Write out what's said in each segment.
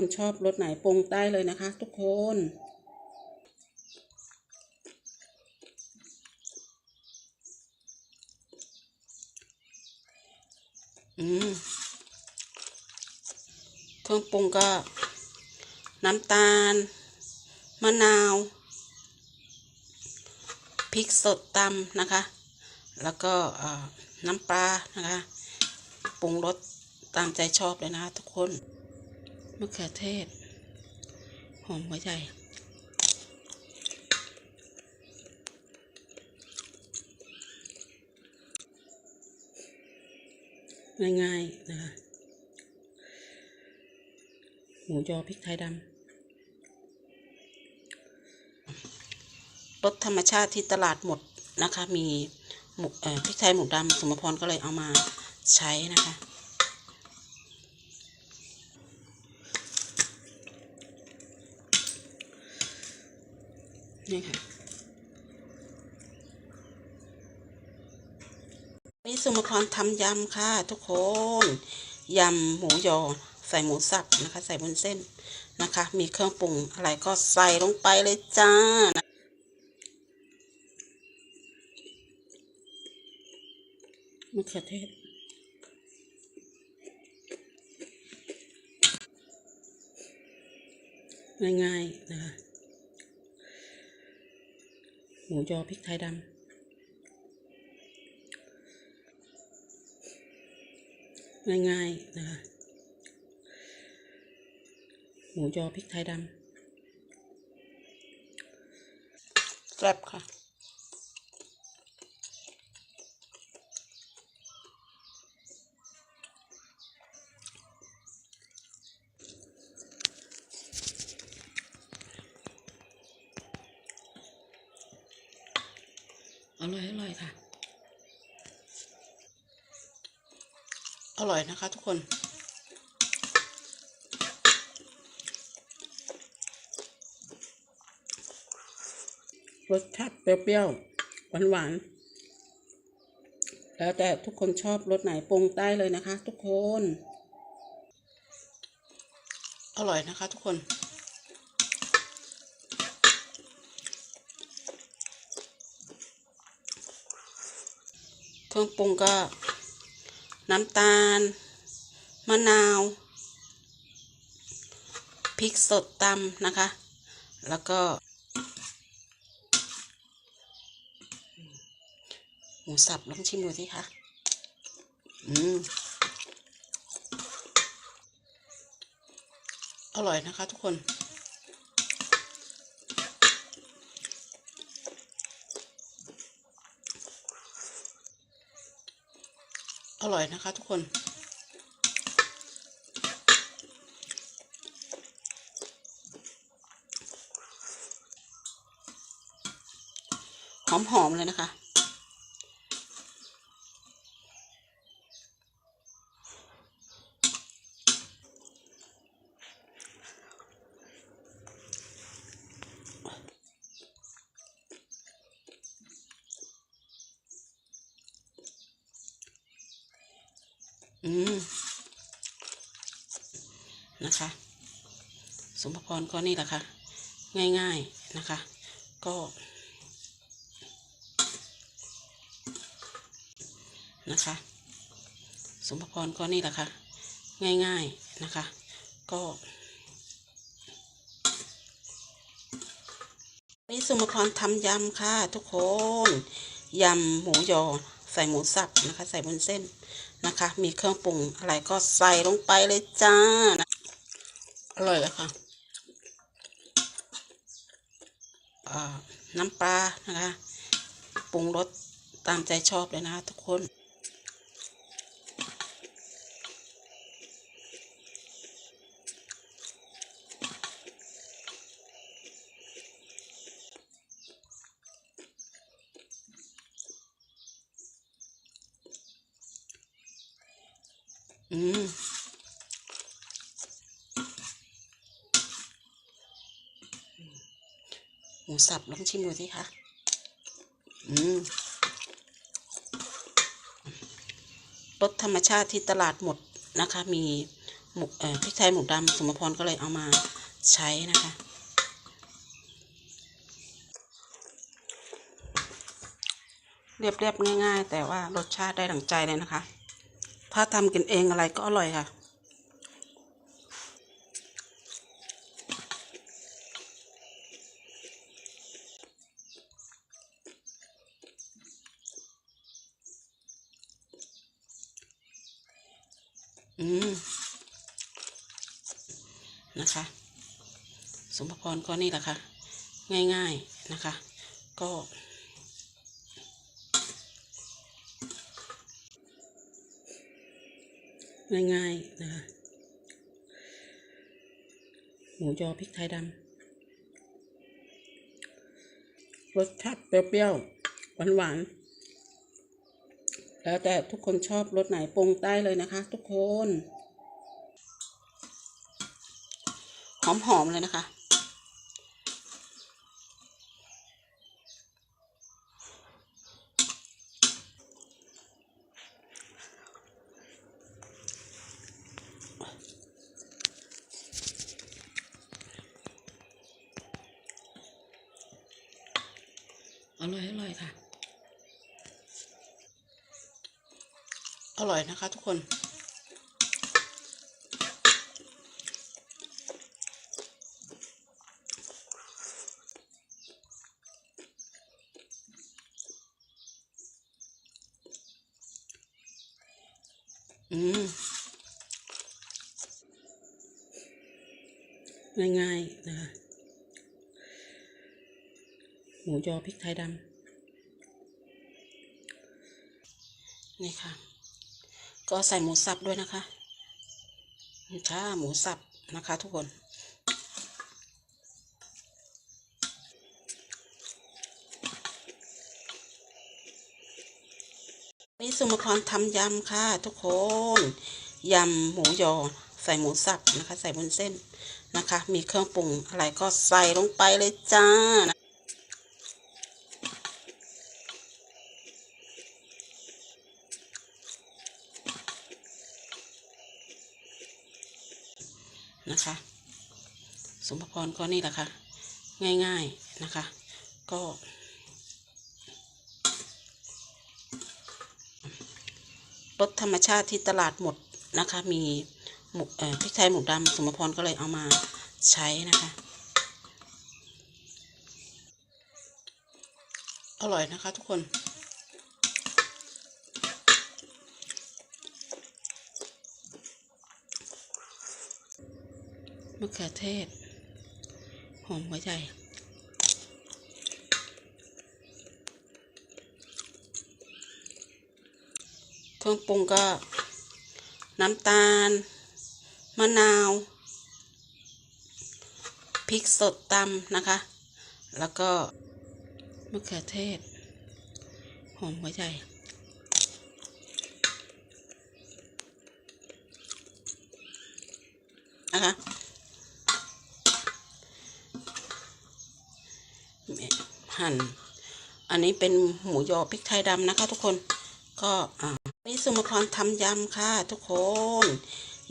คนชอบรสไหนปรุงได้เลยนะคะ ทุกคนอืมเครื่องปรุงก็ น้ำตาล มะนาว พริกสดตำนะคะ แล้วก็น้ำปลานะคะ ปรุงรสตามใจชอบเลยนะคะทุกคน มะเขือเทศ หอมหัวใจง่ายๆนะคะ หมูยอพริกไทยดำรสธรรมชาติที่ตลาดหมดนะคะ มีหมูเอ่อพริกไทยหมูดำสมพรก็เลยเอามาใช้นะคะ นี่ค่ะนี่สมพรทำยำค่ะ ทุกคน ยำหมูยอ ใส่หมูสับนะคะ ใส่บนเส้นนะคะ มีเครื่องปรุงอะไรก็ใส่ลงไปเลยจ้ามะเขือเทศง่ายๆนะคะ หมูยอพริกไทยดำง่ายๆนะคะหมูยอพริกไทยดำแซ่บค่ะ ร่อยอร่อยค่ะ อร่อยนะคะทุกคน รสชาติเปรี้ยวๆ หวานๆ แล้วแต่ทุกคนชอบรสไหนปรุงได้เลยนะคะ ทุกคน อร่อยนะคะทุกคน รื่องปรุงก็ น้ำตาล มะนาว พริกสดตำนะคะ แล้วก็ หมูสับลองชิมดูสิคะอืมอร่อยนะคะทุกคน ร่อยนะคะทุกคนหอมๆเลยนะคะ อืมนะคะ สมภพรก็นี่แหละค่ะ ง่ายๆนะคะ ก็ นะคะ สมภพรก็นี่แหละค่ะ ง่ายๆนะคะ ก็นี่สมพรทำยำค่ะ ทุกคน ยำหมูยอ ใส่หมูสับนะคะ ใส่บนเส้น นะคะ มีเครื่องปรุงอะไรก็ใส่ลงไปเลยจ้านะอร่อยแล้วค่ะน้ำปลานะคะ ปรุงรสตามใจชอบเลยนะทุกคน อืมหมูสับลองชิมดูสิคะอืมรสธรรมชาติที่ตลาดหมดนะคะ มีหมูเอ่อพริกไทยหมูดำสมพรก็เลยเอามาใช้นะคะเรียบๆง่าย ๆ แต่ว่ารสชาติได้ดั่งใจเลยนะคะ ถ้าทำกินเองอะไรก็อร่อยค่ะ อืม นะคะ สมพรก็นี่แหละค่ะ ง่าย ๆ นะคะ ก็ ง่ายๆนะคะ หมูยอพริกไทยดำรสชาติเปรี้ยวๆหวานๆแล้วแต่ทุกคนชอบรสไหนปรุงได้เลยนะคะ ทุกคน หอมๆเลยนะคะ ร่อยอร่อยค่ะ อร่อยนะคะทุกคน อืม ง่ายๆนะคะ หมูยอพริกไทยดำนี่ค่ะ ก็ใส่หมูสับด้วยนะคะนี่ค่ะหมูสับนะคะ ทุกคนนี่สมพรทำยำค่ะ ทุกคนยำหมูยอใส่หมูสับนะคะ ใส่บนเส้นนะคะ มีเครื่องปรุงอะไรก็ใส่ลงไปเลยจ้า นะคะ สมพรก็นี่แหละค่ะ ง่ายๆนะคะ ก็รสธรรมชาติที่ตลาดหมดนะคะ มีหมูพริกไทยหมูดำสมพรก็เลยเอามาใช้นะคะ อร่อยนะคะทุกคน มะเขือเทศ หอมหัวใจเครื่องปรุงก็ น้ำตาล มะนาว พริกสดตำนะคะ แล้วก็มะเขือเทศ หอมหัวใจนะคะ หั่น อันนี้เป็นหมูยอพริกไทยดำนะคะ ทุกคน ก็อ่านี่สมพรทำยำค่ะ ทุกคน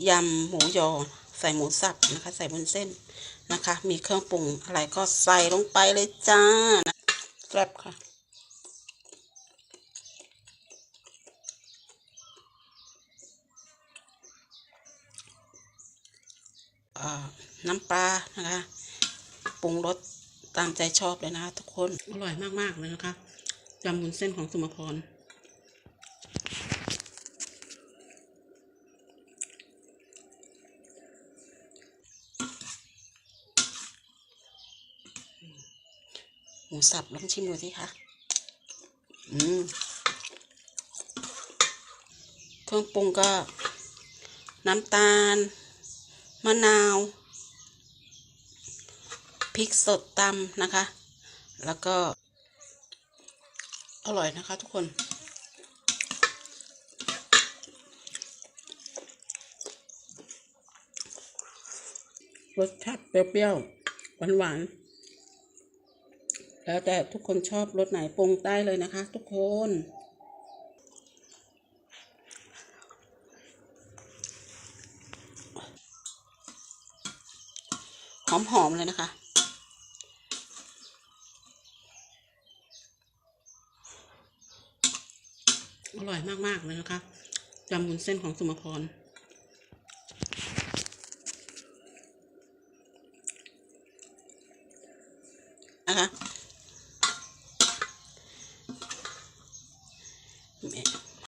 ยำหมูยอใส่หมูสับนะคะ ใส่บนเส้นนะคะ มีเครื่องปรุงอะไรก็ใส่ลงไปเลยจ้านะแซ่บค่ะน้ำปลานะคะ ปรุงรส ตามใจชอบเลยนะคะทุกคนอร่อยมากๆเลยนะคะยำวุ้นเส้นของสมพรหมูสับลองชิมดูสิคะอืมเครื่องปรุงก็ น้ำตาล มะนาว พริกสดตำนะคะ แล้วก็ อร่อยนะคะทุกคน รสชาติเปรี้ยวๆหวานๆ แล้วแต่ทุกคนชอบรสไหนปรุงได้เลยนะคะ ทุกคนหอมๆเลยนะคะ อร่อยมากๆเลยนะคะยำวุ้นเส้นของสุมพร